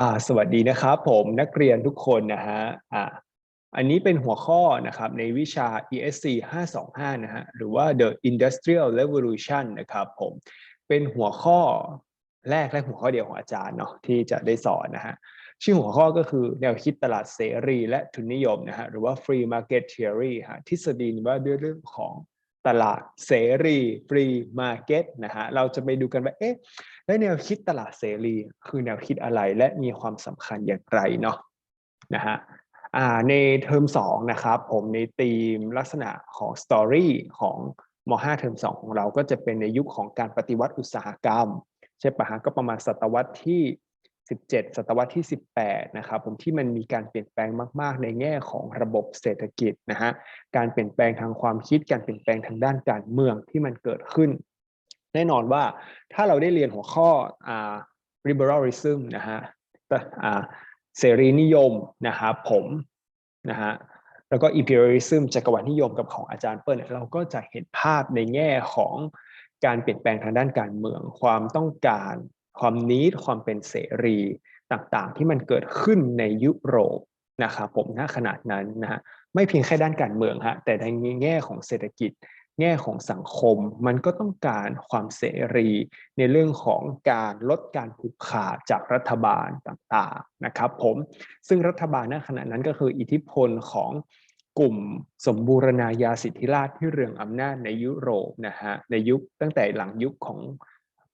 อ่าสวัสดีนะครับผมนักเรียนทุกคนนะฮะอ่าอันนี้เป็นหัวข้อนะครับในวิชา ESC 525 นะฮะหรือว่า The Industrial Revolution นะครับผมเป็นหัวข้อแรกและหัวข้อเดียวของอาจารย์เนาะที่จะได้สอนนะฮะชื่อหัวข้อก็คือแนวคิดตลาดเสรีและทุนนิยมนะฮะหรือว่า Free Market Theory ฮะทฤษฎีว่าด้วยเรื่องของ ตลาดเสรี Free Market นะฮะเราจะไปดูกันว่าเอ๊ะและแนวคิดตลาดเสรี คือแนวคิดอะไรและมีความสำคัญอย่างไรเนาะนะฮะอ่าในเทอม2นะครับผมในธีมลักษณะของสตอรี่ของม 5 เทอม2 ของเราก็จะเป็นในยุคของการปฏิวัติอุตสาหกรรม ใช่ปะฮะก็ประมาณศตวรรษที่ 17 ศตวรรษที่ 18 นะครับผมที่มันมีการเปลี่ยนแปลงมาก ๆ ในแง่ของระบบเศรษฐกิจนะฮะการเปลี่ยนแปลงทางความคิดการเปลี่ยนแปลงทางด้านการเมืองที่มันเกิดขึ้น แน่นอนว่าถ้าเราได้เรียนหัวข้ออ่า liberalism นะฮะอ่าเสรีนิยมนะครับผมนะฮะแล้วก็ imperialism จักรวรรดินิยมกับของอาจารย์เปิ้ลเราก็จะเห็นภาพในแง่ของการเปลี่ยนแปลงทางด้านการเมืองความต้องการ ความนิดความเป็นเสรีต่างๆ ที่มันเกิดขึ้นในยุโรปนะครับผมณขนาดนั้นนะฮะไม่เพียงแค่ด้านการเมืองฮะแต่ในแง่ของเศรษฐกิจ แง่ของสังคม มันก็ต้องการความเสรี ในเรื่องของการลดการผูกขาดจากรัฐบาลต่างๆนะครับผมซึ่งรัฐบาลณขณะนั้นก็คืออิทธิพลของกลุ่มสมบูรณาญาสิทธิราชที่เรืองอำนาจในยุโรปนะฮะในยุคตั้งแต่หลังยุคของ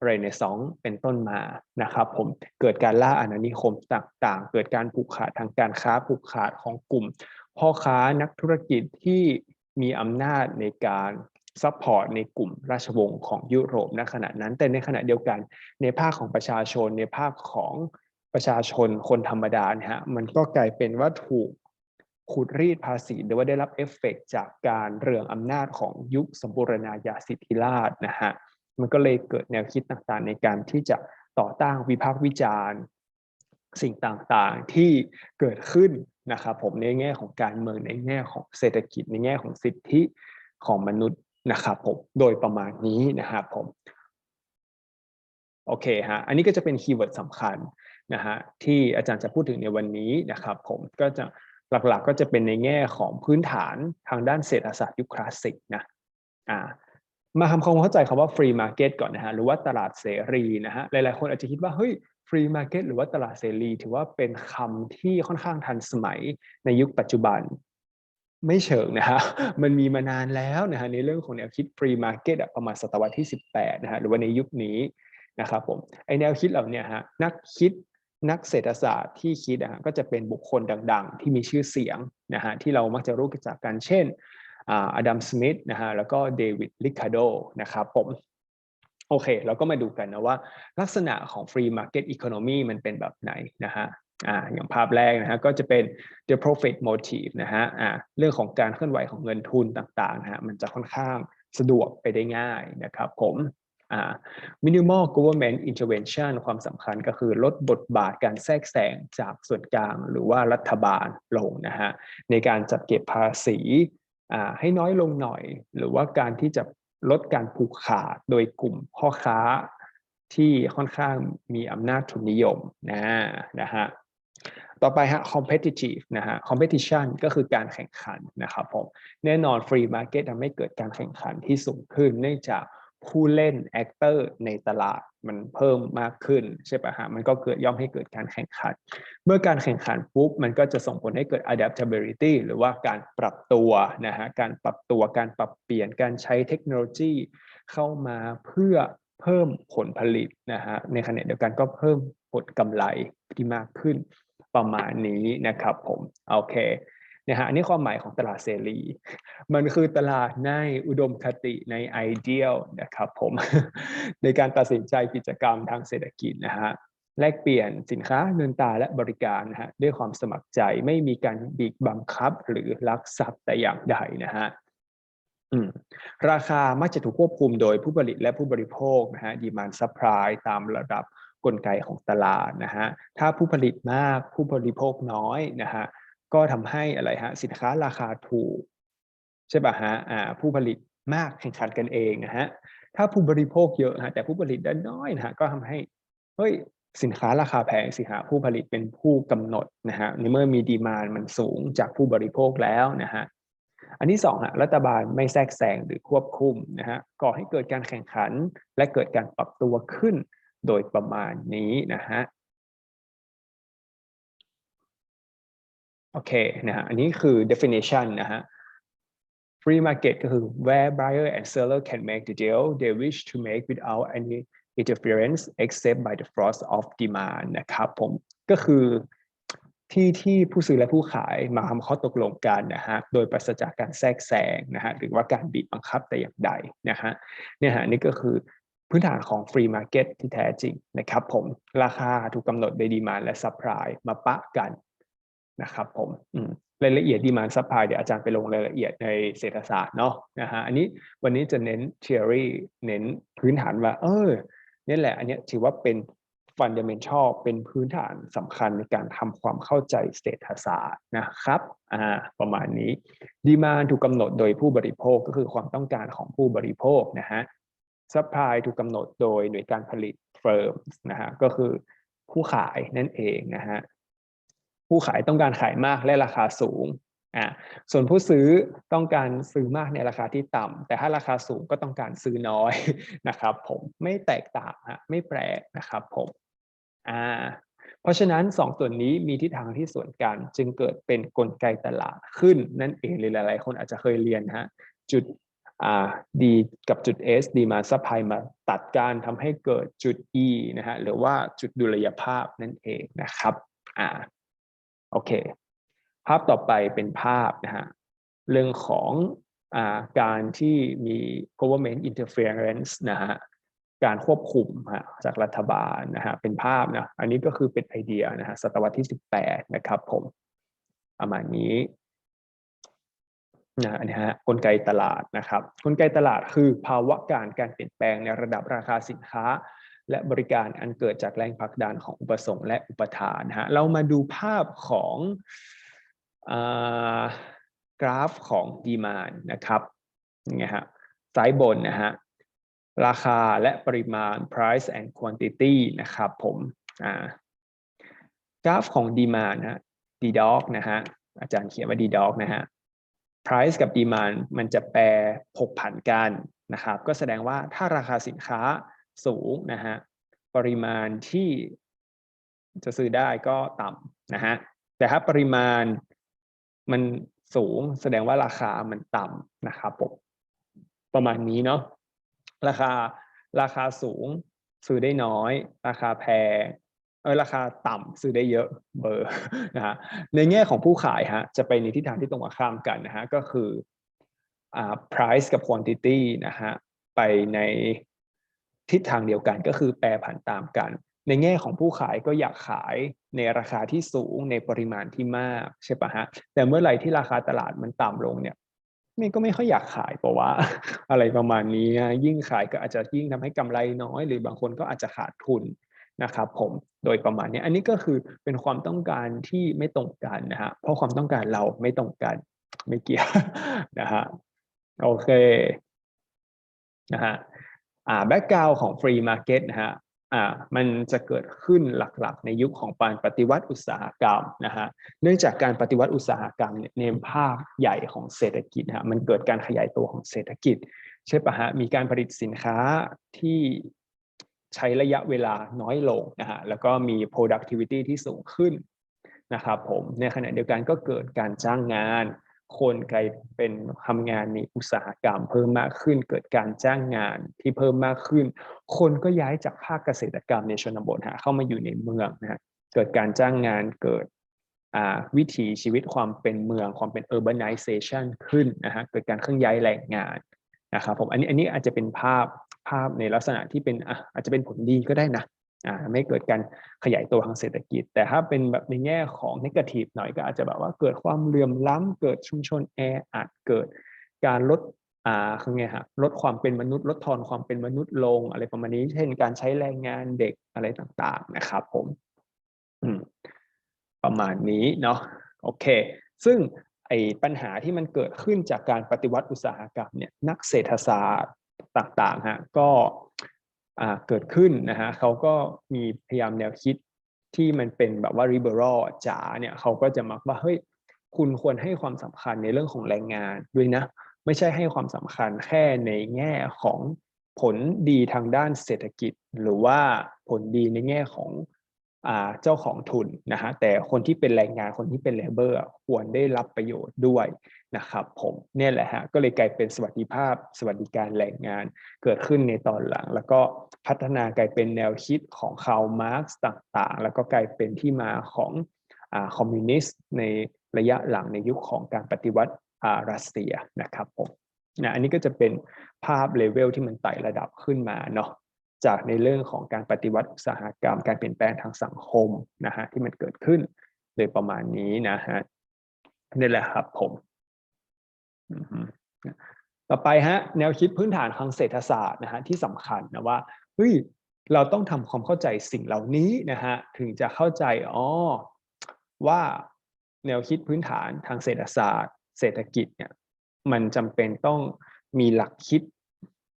เรเนซองส์เป็นต้นมานะครับผมเกิดการล่าอาณานิคมต่างๆ เกิดการผูกขาดทางการค้าผูกขาดของกลุ่ม พ่อค้านักธุรกิจที่มีอำนาจในการซัพพอร์ตในกลุ่มราชวงศ์ของยุโรปณขณะนั้น แต่ในขณะเดียวกันในภาคของประชาชนในภาคของประชาชนคนธรรมดานี่ยฮะมันก็กลายเป็นว่าถูกขูดรีดภาษีหรือว่าได้รับเอฟเฟกจากการเรื่องอำนาจของยุคสมบูรณาญาสิทธิราชนะฮะ มันก็เลยเกิดแนวคิดต่างๆ ในการที่จะต่อต้านวิพากษ์วิจารณ์ สิ่งต่างๆที่เกิดขึ้นนะครับผมในแง่ของการเมืองในแง่ของเศรษฐกิจในแง่ของสิทธิของมนุษย์นะครับผมโดยประมาณนี้นะครับผมโอเคฮะอันนี้ก็จะเป็นคีย์เวิร์ดสำคัญนะฮะที่อาจารย์จะพูดถึงในวันนี้นะครับผมก็จะหลักๆก็จะเป็นในแง่ของพื้นฐานทางด้านเศรษฐศาสตร์ยุคคลาสสิกนะอ่า มาทำความเข้าใจคำว่า free market ก่อนนะฮะหรือว่าตลาดเสรีนะฮะหลายๆคนอาจจะคิดว่าเฮ้ย free market หรือว่าตลาดเสรี ถือว่าเป็นคำที่ค่อนข้างทันสมัยในยุคปัจจุบันไม่เชิงนะฮะ มันมีมานานแล้วนะฮะในเรื่องของแนวคิด free market ประมาณศตวรรษที่ 18 นะฮะหรือว่าในยุคนี้นะครับผมไอแนวคิดเหล่านี้ฮะนักคิดนักเศรษฐศาสตร์ที่คิดนะฮะก็จะเป็นบุคคลดัง ๆ ที่มีชื่อเสียงนะฮะที่เรามักจะรู้จักกันเช่น อดัมสมิธนะฮะแล้วก็เดวิดลิคาโดนะครับผมโอเค เราก็มาดูกันนะว่าลักษณะของ free market economy มันเป็นแบบไหนนะฮะอ่าอย่างภาพแรกนะฮะก็จะเป็น the profit motive นะฮะอ่าเรื่องของการเคลื่อนไหวของเงินทุนต่างๆนะฮะมันจะค่อนข้างสะดวกไปได้ง่ายนะครับผมอ่า minimal government intervention ความสำคัญก็คือลดบทบาทการแทรกแซงจากส่วนกลางหรือว่ารัฐบาลลงนะฮะในการจัดเก็บภาษี ให้น้อยลงหน่อย หรือว่าการที่จะลดการผูกขาดโดยกลุ่มพ่อค้าที่ค่อนข้างมีอำนาจทุนนิยมนะนะฮะต่อไปฮะ competitive นะฮะ competition ก็คือการแข่งขันนะครับผม แน่นอน free market ทำให้เกิดการแข่งขันที่สูงขึ้น เนื่องจาก ผู้เล่น actor ในตลาดมันเพิ่มมากขึ้นใช่ปะฮะมันก็เกิดย่อมให้เกิดการแข่งขัน เมื่อการแข่งขันปุ๊บมันก็จะส่งผลให้เกิด adaptability หรือว่าการปรับตัวนะฮะการปรับตัวการปรับเปลี่ยนการใช้เทคโนโลยีเข้ามาเพื่อเพิ่มผลผลิตนะฮะในขณะเดียวกันก็เพิ่มผลกำไรที่มากขึ้นประมาณนี้นะครับผมโอเค นะฮะอันนี้ความหมายของตลาดเสรี มันคือตลาดในอุดมคติในไอเดียลนะครับผมในการตัดสินใจกิจกรรมทางเศรษฐกิจนะฮะแลกเปลี่ยนสินค้าเงินตาและบริการนะฮะด้วยความสมัครใจไม่มีการบีบบังคับหรือลักทรัพย์แต่อย่างใดนะฮะราคามักจะถูกควบคุมโดยผู้ผลิตและผู้บริโภคนะฮะดีมานซัพพลายตามระดับกลไกของตลาดนะฮะถ้าผู้ผลิตมากผู้บริโภคน้อยนะฮะ ก็ทำให้อะไรฮะสินค้าราคาถูกใช่ป่ะฮะอ่าผู้ผลิตมากแข่งขันกันเองนะฮะถ้าผู้บริโภคเยอะฮะแต่ผู้ผลิตด้น้อยนะฮะก็ทำให้เฮ้ยสินค้าราคาแพงสิหาผู้ผลิตเป็นผู้กำหนดนะฮะในเมื่อมีดีมานมันสูงจากผู้บริโภคแล้วนะฮะอันที่สองฮะรัฐบาลไม่แทรกแซงหรือควบคุมนะฮะก่อให้เกิดการแข่งขันและเกิดการปรับตัวขึ้นโดยประมาณนี้นะฮะ โอเคนะฮะอันนี้คือ definition นะฮะ free market ก็คือ where buyer and seller can make the deal they wish to make without any interference except by the force of demand นะครับผมก็คือที่ที่ผู้ซื้อและผู้ขายมาทำข้อตกลงกันนะฮะโดยปราศจากการแทรกแซงนะฮะหรือว่าการบีบบังคับแต่อย่างใดนะฮะเนี่ยฮะนี่ก็คือพื้นฐานของ free market ที่แท้จริงนะครับผมราคาถูกกำหนดโดยดีมาและ supply มาปะกัน นะครับผมรายละเอียดดีมานซัพพลายเดี๋ยวอาจารย์ไปลงรายละเอียดในเศรษฐศาสตร์เนาะนะฮะอันนี้วันนี้จะเน้น theory เน้นพื้นฐานว่า เออนี่แหละ อันนี้ถือว่าเป็น fundamental เป็นพื้นฐานสำคัญในการทำความเข้าใจเศรษฐศาสตร์นะครับอ่าประมาณนี้ดีมานถูกกำหนดโดยผู้บริโภคก็คือความต้องการของผู้บริโภคนะฮะ supply ถูกกำหนดโดยหน่วยการผลิต firm นะฮะก็คือผู้ขายนั่นเองนะฮะ ผู้ขายต้องการขายมากและราคาสูงอ่าส่วนผู้ซื้อต้องการซื้อมากในราคาที่ต่ำแต่ถ้าราคาสูงก็ต้องการซื้อน้อยนะครับผมไม่แตกต่างฮะไม่แปลกนะครับผมอ่าเพราะฉะนั้น 2 ส่วนนี้มีทิศทางที่สวนกันจึงเกิดเป็นนกลไกตลาดขึ้นนั่นเองหรือหลายๆ คนอาจจะเคยเรียนฮะจุดอ่าดีกับจุด S ดีมาซัพพลายมาตัดการทำให้เกิดจุด E นะฮะหรือว่าจุดดุลยภาพนั่นเองนะครับอ่า โอเค ภาพต่อไปเป็นภาพนะฮะเรื่องของอาการที่มี government interference นะฮะการควบคุมฮะจากรัฐบาลนะฮะเป็นภาพนะอันนี้ก็คือเป็นไอเดียนะฮะศตวรรษที่ 18 นะครับผมประมาณนี้นะอันนี้ฮะกลไกตลาดนะครับ กลไกตลาดคือภาวะการการเปลี่ยนแปลงในระดับราคาสินค้า และบริการอันเกิดจากแรงผลักดันของอุปสงค์และอุปทานฮะเรามาดูภาพของอกราฟของดีมานนะครับนี่ฮะซ้ายบนนะฮะราคาและปริมาณ price and quantity นะครับผมกราฟของดีมานนะดีด็อกนะฮะอาจารย์เขียนว่าดีด็อกนะฮะ price กับ demand มันจะแปรผกผันกันนะครับ ก็แสดงว่าถ้าราคาสินค้า สูงนะฮะปริมาณที่จะซื้อได้ก็ต่ำนะฮะแต่ถ้าปริมาณมันสูงแสดงว่าราคามันต่ำนะครับผมประมาณนี้เนาะราคาราคาสูงซื้อได้น้อย ราคาแพงเออราคาต่ำซื้อได้เยอะเบอร์นะฮะในแง่ของผู้ขายฮะจะไปในทิศทางที่ตรงข้ามกันนะฮะก็คืออ่า price กับ quantity นะฮะไปใน ทิศทางเดียวกันก็คือแปรผันตามกัน ในแง่ของผู้ขายก็อยากขายในราคาที่สูงในปริมาณที่มากใช่ปะฮะแต่เมื่อไหร่ที่ราคาตลาดมันต่ำลงเนี่ยนี่ก็ไม่ค่อยอยากขายเพราะว่า อะไรประมาณนี้ยิ่งขายก็อาจจะยิ่งทำให้กำไรน้อย หรือบางคนก็อาจจะขาดทุนนะครับผมโดยประมาณนี้อันนี้ก็คือเป็นความต้องการที่ไม่ตรงกันนะฮะเพราะความต้องการเราไม่ตรงกันไม่เกี่ยวนะฮะโอเคนะฮะ อ่าแบ็กกราวของฟรีมาร์เก็ตนะฮะอ่ามันจะเกิดขึ้นหลักๆ ในยุคของการปฏิวัติอุตสาหกรรมนะฮะเนื่องจากการปฏิวัติอุตสาหกรรมเนี่ยในภาพใหญ่ของเศรษฐกิจฮะมันเกิดการขยายตัวของเศรษฐกิจ ใช่ปะฮะมีการผลิตสินค้าที่ใช้ระยะเวลาน้อยลงนะฮะแล้วก็มี productivity ที่สูงขึ้นนะครับผมในขณะเดียวกันก็เกิดการจ้างงาน คนกลายเป็นทำงานในอุตสาหกรรม เพิ่มมากขึ้นเกิดการจ้างงานที่เพิ่มมากขึ้น คนก็ย้ายจากภาคเกษตรกรรมในชนบทหาเข้ามาอยู่ในเมืองนะฮะเกิดการจ้างงานเกิดวิถีชีวิตความเป็นเมืองความเป็น urbanization ขึ้นนะฮะเกิดการเคลื่อนย้ายแรงงานนะครับผมอันนี้อันนี้อาจจะเป็นภาพภาพในลักษณะที่เป็นอาจจะเป็นผลดีก็ได้นะ อ่าไม่เกิดการขยายตัวทางเศรษฐกิจ แต่ถ้าเป็นแบบในแง่ของนกทีฟหน่อยก็อาจจะแบบว่าเกิดความเหลื่อมล้ำเกิดชุมชนแออัดเกิดการลดอ่าคือไงฮะลดความเป็นมนุษย์ ลดทอนความเป็นมนุษย์ลงอะไรประมาณนี้ เช่นการใช้แรงงานเด็กอะไรต่างๆนะครับผมประมาณนี้เนาะโอเค ซึ่งไอ้ปัญหาที่มันเกิดขึ้นจากการปฏิวัติอุตสาหกรรมเนี่ยนักเศรษฐศาสตร์ต่างๆฮะก็ เกิดขึ้นนะฮะเขาก็มีพยายามแนวคิดที่มันเป็นแบบว่า liberal จ๋าเนี่ยเขาก็จะมักว่าเฮ้ยคุณควรให้ความสำคัญในเรื่องของแรงงานด้วยนะ ไม่ใช่ให้ความสำคัญแค่ในแง่ของผลดีทางด้านเศรษฐกิจ หรือว่าผลดีในแง่ของ เจ้าของทุนนะฮะแต่คนที่เป็นแรงงานคนที่เป็นเลเบอร์ควรได้รับประโยชน์ด้วยนะครับผมเนี่ยแหละฮะก็เลยกลายเป็นสวัสดิภาพ สวัสดิการแรงงานเกิดขึ้นในตอนหลัง แล้วก็พัฒนากลายเป็นแนวคิดของคาร์ลมาร์กซ์ต่างๆ แล้วก็กลายเป็นที่มาของอคอมมิวนิสต์ในระยะหลังในยุคของการปฏิวัติอ่ารัสเซียนะครับผมนะอันนี้ก็จะเป็นภาพเลเวลที่มันไต่ระดับขึ้นมาเนาะ จากในเรื่องของการปฏิวัติอุตสาหกรรม การเปลี่ยนแปลงทางสังคมนะฮะที่มันเกิดขึ้นโดยประมาณนี้นะฮะนี่แหละครับผมต่อไปฮะแนวคิดพื้นฐานทางเศรษฐศาสตร์นะฮะที่สำคัญนะว่าเฮ้ยเราต้องทำความเข้าใจสิ่งเหล่านี้นะฮะถึงจะเข้าใจอ๋อว่าแนวคิดพื้นฐานทางเศรษฐศาสตร์ เศรษฐกิจเนี่ยมันจำเป็นต้องมีหลักคิด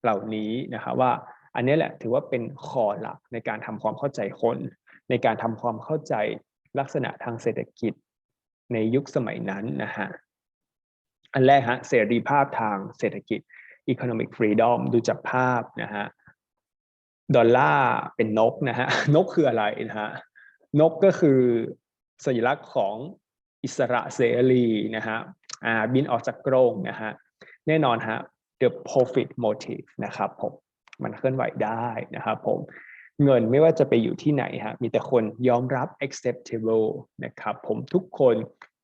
เหล่านี้นะครับว่า อันนี้แหละถือว่าเป็นคอหลักในการทำความเข้าใจคน ในการทำความเข้าใจลักษณะทางเศรษฐกิจในยุคสมัยนั้นนะฮะ อันแรกฮะเสรีภาพทางเศรษฐกิจ economic freedom ดูจากภาพนะฮะ ดอลลาร์เป็นนกนะฮะ นกคืออะไรนะฮะ นกก็คือสัญลักษณ์ของอิสระเสรีนะฮะอ่าบินออกจากกรงนะฮะ แน่นอนฮะ the profit motive นะครับผม มันเคลื่อนไหวได้นะครับผมเงินไม่ว่าจะไปอยู่ที่ไหนฮะมีแต่คนยอมรับ acceptable นะครับผมทุกคน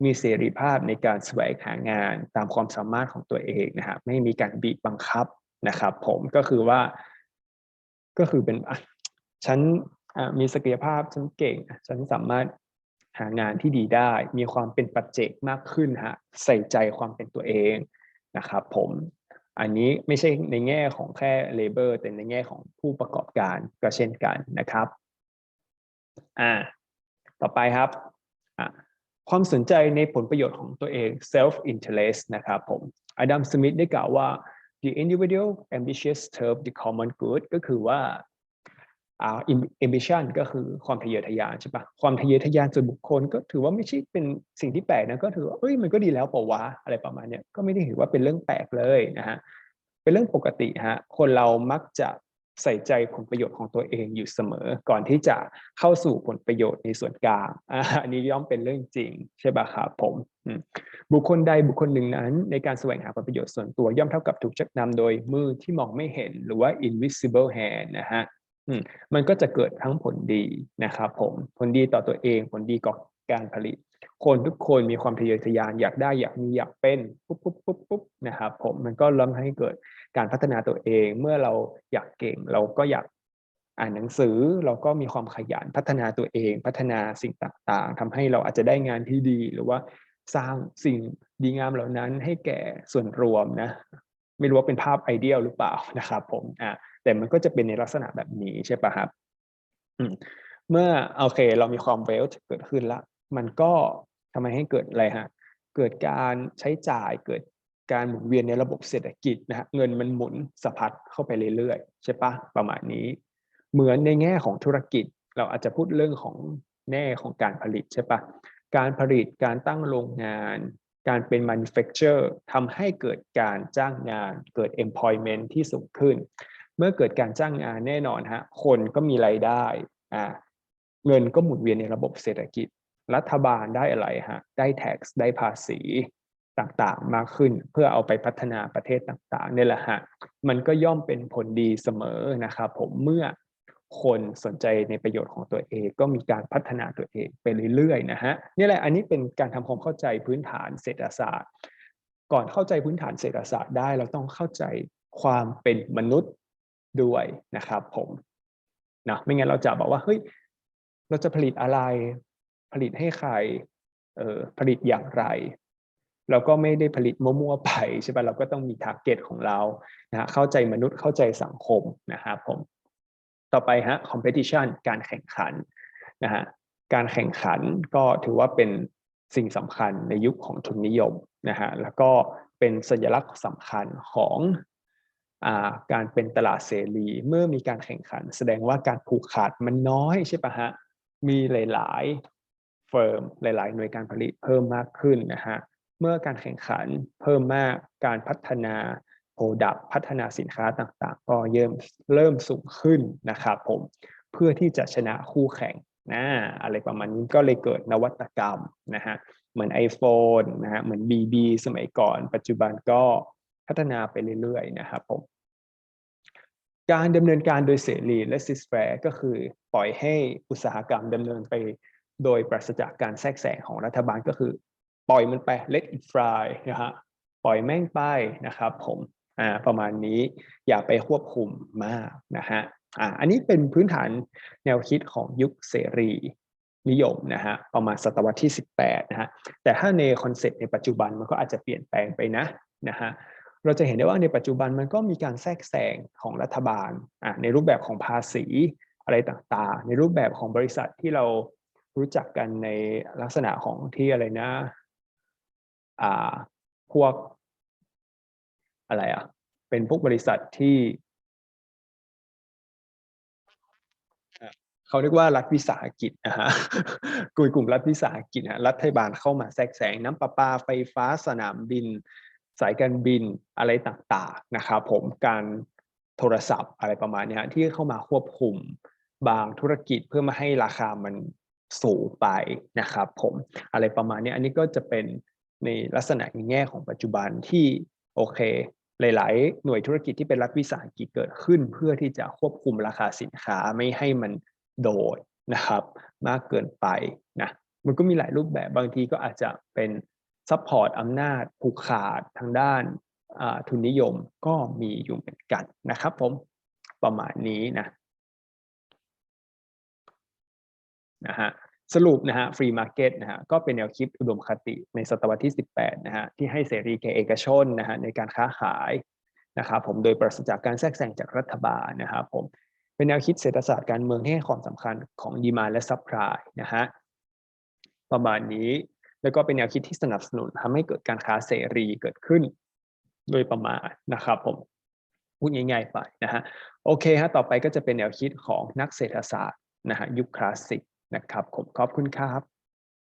มีเสรีภาพในการแสวงหางานตามความสามารถของตัวเองนะฮะไม่มีการบีบบังคับนะครับผมก็คือว่า ก็คือเป็นฉันมีศักยภาพฉันเก่ง ฉันสามารถหางานที่ดีได้ มีความเป็นปัจเจกมากขึ้นฮะใส่ใจความเป็นตัวเองนะครับผม อันนี้ไม่ใช่ในแง่ของแค่ labor แต่ในแง่ของผู้ประกอบการก็เช่นกันนะครับอ่าต่อไปครับอ่าความสนใจในผลประโยชน์ของตัวเอง self interest นะครับผมอดัมสมิธได้กล่าวว่า the individual ambitious serve the common good ก็คือว่า อ่า ambition ก็คือความทะเยอทะยานใช่ปะความทะเยอทะยานส่วนบุคคลก็ถือว่าไม่ใช่เป็นสิ่งที่แปลกนะก็ถือว่าเอ้ยมันก็ดีแล้วเปล่าวะอะไรประมาณเนี้ยก็ไม่ได้ถือว่าเป็นเรื่องแปลกเลยนะฮะเป็นเรื่องปกติฮะคนเรามักจะใส่ใจผลประโยชน์ของตัวเองอยู่เสมอ ก่อนที่จะเข้าสู่ผลประโยชน์ในส่วนกลางอันนี้ย่อมเป็นเรื่องจริงใช่ปะครับผมบุคคลใดบุคคลหนึ่งนั้น ในการแสวงหาผลประโยชน์ส่วนตัวย่อมเท่ากับถูกชักนำโดยมือที่มองไม่เห็นหรือว่า invisible hand นะฮะ มันก็จะเกิดทั้งผลดีนะครับผมผลดีต่อตัวเองผลดีก่อการผลิต คนทุกคนมีความทะเยอทะยานอยากได้อยากมีอยากเป็นปุ๊บปุ๊บปุ๊บปุ๊บนะครับผมมันก็ล้มให้เกิดการพัฒนาตัวเองเมื่อเราอยากเก่ง เราก็อยากอ่านหนังสือเราก็มีความขยันพัฒนาตัวเอง พัฒนาสิ่งต่างๆทำให้เราอาจจะได้งานที่ดีหรือว่าสร้างสิ่งดีงามเหล่านั้นให้แก่ส่วนรวมนะไม่รู้ว่าเป็นภาพไอเดียลหรือเปล่านะครับผมอ่า แต่มันก็จะเป็นในลักษณะแบบนี้ใช่ปะครับเมื่อโอเค เรามีความเวลเกิดขึ้นละ มันก็ทำไมให้เกิดอะไรฮะ เกิดการใช้จ่ายเกิดการหมุนเวียนในระบบเศรษฐกิจนะฮะเงินมันหมุนสะพัดเข้าไปเรื่อยๆใช่ปะประมาณนี้ เหมือนในแง่ของธุรกิจ เราอาจจะพูดเรื่องของแน่ของการผลิตใช่ปะการผลิตการตั้งโรงงาน การเป็น manufacture ทำให้เกิดการจ้างงาน เกิด employment ที่สูงขึ้น มื่อเกิดการจ้างงานแน่นอนฮะคนก็มีรายได้อ่าเงินก็หมุนเวียนในระบบเศรษฐกิจ รัฐบาลได้อะไรฮะได้ tax ได้ภาษีต่างๆมากขึ้นเพื่อเอาไปพัฒนาประเทศต่างๆนี่แหละฮะมันก็ย่อมเป็นผลดีเสมอนะครับผมเมื่อคนสนใจในประโยชน์ของตัวเองก็มีการพัฒนาตัวเองไปเรื่อยๆนะฮะนี่แหละอันนี้เป็นการทำความเข้าใจพื้นฐานเศรษฐศาสตร์ ก่อนเข้าใจพื้นฐานเศรษฐศาสตร์ได้เราต้องเข้าใจความเป็นมนุษย์ ด้วยนะครับผมนะไม่งั้นเราจะบอกว่าเฮ้ยเราจะผลิตอะไร ผลิตให้ใครเออผลิตอย่างไร เราก็ไม่ได้ผลิตมั่วๆไปใช่ป่ะเราก็ต้องมีทาร์เก็ตของเรานะเข้าใจมนุษย์เข้าใจสังคมนะครับผมต่อไปฮะ competition การแข่งขันนะฮะการแข่งขันก็ถือว่าเป็นสิ่งสำคัญในยุคของทุนนิยมนะฮะแล้วก็เป็นสัญลักษณ์สำคัญของ การเป็นตลาดเสรี เมื่อมีการแข่งขัน แสดงว่าการผูกขาดมันน้อยใช่ปะฮะมีหลายๆเฟิร์มหลาย ๆ หน่วยการผลิตเพิ่มมากขึ้นนะฮะเมื่อการแข่งขันเพิ่มมากการพัฒนาโปรดักพัฒนาสินค้าต่างๆ ก็เริ่มเริ่มสูงขึ้นนะครับผมเพื่อที่จะชนะคู่แข่งนะอะไรประมาณนี้ก็เลยเกิดนวัตกรรมนะฮะเหมือน iPhone นะฮะเหมือน BB สมัยก่อน ปัจจุบันก็ พัฒนาไปเรื่อยๆนะครับผมการดำเนินการโดยเสรีและซิสแฟร์ก็คือปล่อยให้อุตสาหกรรมดำเนินไปโดยปราศจากการแทรกแซงของรัฐบาลก็คือ ปล่อยมันไป let it fly นะฮะปล่อยแม่งไปนะครับผมอ่าประมาณนี้อย่าไปควบคุมมากนะฮะอ่าอันนี้เป็นพื้นฐานแนวคิดของยุคเสรีนิยมนะฮะประมาณศตวรรษที่ 18นะฮะแต่ถ้าในคอนเซ็ปต์ในปัจจุบันมันก็อาจจะเปลี่ยนแปลงไปนะนะฮะ เราจะเห็นได้ว่าในปัจจุบันมันก็มีการแทรกแซงของรัฐบาลอะในรูปแบบของภาษีอะไรต่างๆ ในรูปแบบของบริษัทที่เรารู้จักกันในลักษณะของที่อะไรนะอ่าพวกอะไรอะเป็นพวกบริษัทที่เขาเรียกว่ารัฐวิสาหกิจนะฮะกลุ่มกลุ่มรัฐวิสาหกิจนะรัฐบาลเข้ามาแทรกแซงน้ำประปาไฟฟ้าสนามบิน สายการบินอะไรต่างๆนะครับผมการโทรศัพท์อะไรประมาณนี้ที่เข้ามาควบคุมบางธุรกิจเพื่อมาให้ราคามันสูงไปนะครับผมอะไรประมาณนี้อันนี้ก็จะเป็นในลักษณะในแง่ของปัจจุบันที่โอเค หลาย ๆ หน่วยธุรกิจที่เป็นรัฐวิสาหกิจเกิดขึ้น เพื่อที่จะควบคุมราคาสินค้าไม่ให้มันโดดนะครับ มากเกินไปนะมันก็มีหลายรูปแบบบางทีก็อาจจะเป็น ซัพพอร์ตอำนาจผูกขาดทางด้านทุนนิยมก็มีอยู่เหมือนกันนะครับผมประมาณนี้นะนะฮะสรุปนะฮะฟรีมาร์เก็ตนะฮะก็เป็นแนวคิดอุดมคติในศตวรรษที่ 18นะฮะที่ให้เสรีแก่เอกชนนะฮะในการค้าขายนะครับผมโดยปราศจากการแทรกแซงจากรัฐบาลนะครับผมเป็นแนวคิดเศรษฐศาสตร์การเมืองที่ให้ความสำคัญของดีมาและซัพพลายนะฮะประมาณนี้ แล้วก็เป็นแนวคิดที่สนับสนุนทำให้เกิดการค้าเสรีเกิดขึ้น โดยประมาณนะครับผมพูดง่ายๆไปนะฮะโอเคฮะต่อไปก็จะเป็นแนวคิดของนักเศรษฐศาสตร์นะฮะยุคคลาสสิกนะครับผมขอบคุณครับ